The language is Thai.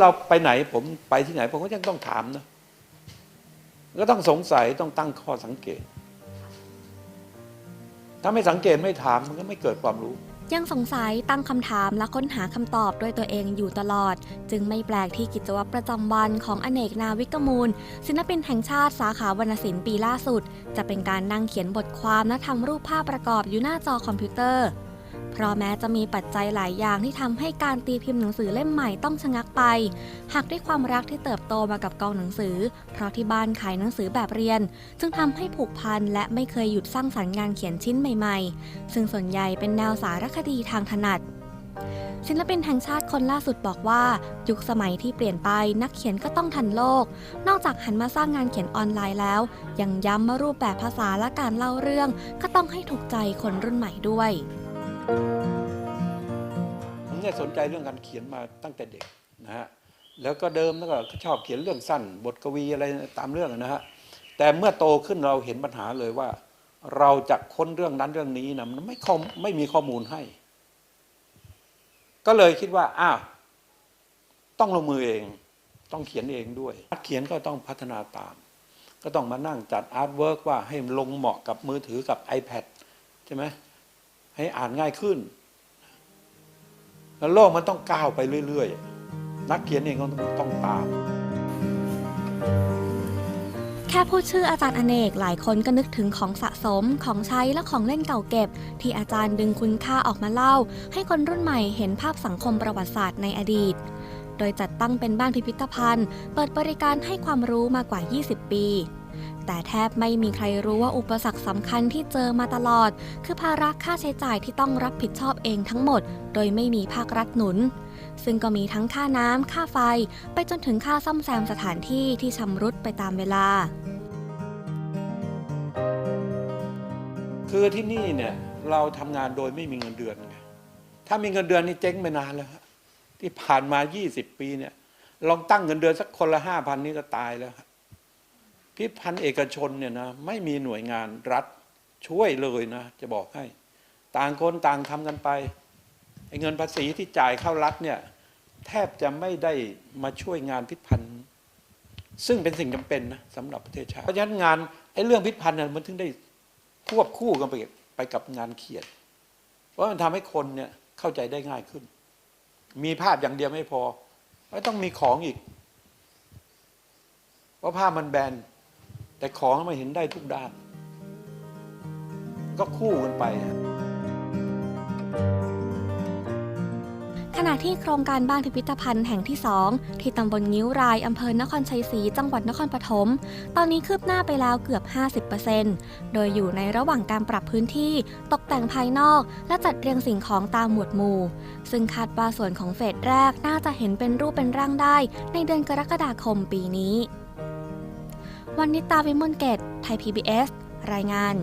เราไปไหนผมไปที่ไหน ผมก็ยังต้องถามนะก็ต้องสงสัยต้องตั้งข้อสังเกต ถ้าไม่สังเกตไม่ถามมันก็ไม่เกิดความรู้ ยังสงสัยตั้งคำถามและค้นหาคำตอบด้วยตัวเองอยู่ตลอด จึงไม่แปลกที่กิจวัตรประจำวันของอเนกนาวิกมูล ศิลปินแห่งชาติสาขาวรรณศิลป์ปีล่าสุด จะเป็นการนั่งเขียนบทความและทำรูปภาพประกอบอยู่หน้าจอคอมพิวเตอร์ เพราะแม้จะมีปัจจัยหลายอย่างที่ทำให้การตีพิมพ์หนังสือเล่มใหม่ต้องชะงักไป หากด้วยความรักที่เติบโตมากับกองหนังสือ เพราะที่บ้านขายหนังสือแบบเรียนจึงทำให้ผูกพันและไม่เคยหยุดสร้างสรรค์งานเขียนชิ้นใหม่ๆ ซึ่งส่วนใหญ่เป็นแนวสารคดีทางถนัดศิลปินแห่งชาติคนล่าสุดบอกว่า ยุคสมัยที่เปลี่ยนไปนักเขียนก็ต้องทันโลก นอกจากหันมาสร้างงานเขียนออนไลน์แล้ว ยังย้ำมารูปแบบภาษาและการเล่าเรื่อง ก็ต้องให้ถูกใจคนรุ่นใหม่ด้วย ผมเนี่ยสนใจเรื่องการเขียนมาตั้งแต่เด็กนะฮะแล้วก็เดิมแล้วก็ชอบเขียนเรื่องสั้น บทกวีอะไรตามเรื่องนะฮะแต่เมื่อโตขึ้นเราเห็นปัญหาเลยว่า เราจะค้นเรื่องนั้นเรื่องนี้นะมันไม่ข้อไม่มีข้อมูลให้ ก็เลยคิดว่าอ้าวต้องลงมือเองต้องเขียนเองด้วยนักเขียนก็ต้องพัฒนาตาม ก็ต้องมานั่งจัดอาร์ตเวิร์กว่าให้ลงเหมาะกับมือถือกับ iPad ใช่ไหม ให้อ่านง่ายขึ้น แล้วโลกมันต้องก้าวไปเรื่อย ๆ นักเขียนเองก็ต้องตาม แค่พูดชื่ออาจารย์อเนกหลายคนก็นึกถึงของสะสมของใช้และของเล่นเก่าเก็บ ที่อาจารย์ดึงคุณค่าออกมาเล่า ให้คนรุ่นใหม่เห็นภาพสังคมประวัติศาสตร์ในอดีต โดยจัดตั้งเป็นบ้านพิพิธภัณฑ์ เปิดบริการให้ความรู้มากว่า 20 ปี แต่แทบไม่มีใครรู้ว่าอุปสรรคสำคัญที่เจอมาตลอด คือภาระค่าใช้จ่ายที่ต้องรับผิดชอบเองทั้งหมด โดยไม่มีภาครัฐหนุน ซึ่งก็มีทั้งค่าน้ำค่าไฟ ไปจนถึงค่าซ่อมแซมสถานที่ที่ชำรุดไปตามเวลา คือที่นี่เนี่ยเราทำงานโดยไม่มีเงินเดือนไงถ้ามีเงินเดือนนี่เจ๊งไปนานแล้วที่ผ่านมา 20 ปีเนี่ยลองตั้งเงินเดือนสักคนละห้าพันนี่ก็ตายแล้ว พิพิธภัณฑ์เอกชนเนี่ยนะไม่มีหน่วยงานรัฐช่วยเลยนะ จะบอกให้ ต่างคนต่างทำกันไปไอ้เงินภาษีที่จ่ายเข้ารัฐเนี่ยแทบจะไม่ได้มาช่วยงานพิพิธภัณฑ์ซึ่งเป็นสิ่งจำเป็นนะสำหรับประเทศชาติเพราะฉะนั้นงานไอ้เรื่องพิพิธภัณฑ์เนี่ยมันถึงได้ควบคู่กันไปไปกับงานเขียนเพราะมันทำให้คนเนี่ยเข้าใจได้ง่ายขึ้น มีภาพอย่างเดียวไม่พอไม่ต้องมีของอีก เพราะภาพมันแบน แต่ของมันเห็นได้ทุกด้าน ก็คู่กันไป ขณะที่โครงการบ้านพิพิธภัณฑ์แห่งที่ 2 ที่ตำบลงิ้วรายอำเภอนครชัยศรีจังหวัดนครปฐมตอนนี้คืบหน้าไปแล้วเกือบ 50%โดยอยู่ในระหว่างการปรับพื้นที่ตกแต่งภายนอก และจัดเรียงสิ่งของตามหมวดหมู่ ซึ่งคาดว่าส่วนของเฟสแรกน่าจะเห็นเป็นรูปเป็นร่างได้ ในเดือนกรกฎาคมปีนี้ วันนิตาวิมลเกตไทย PBS รายงาน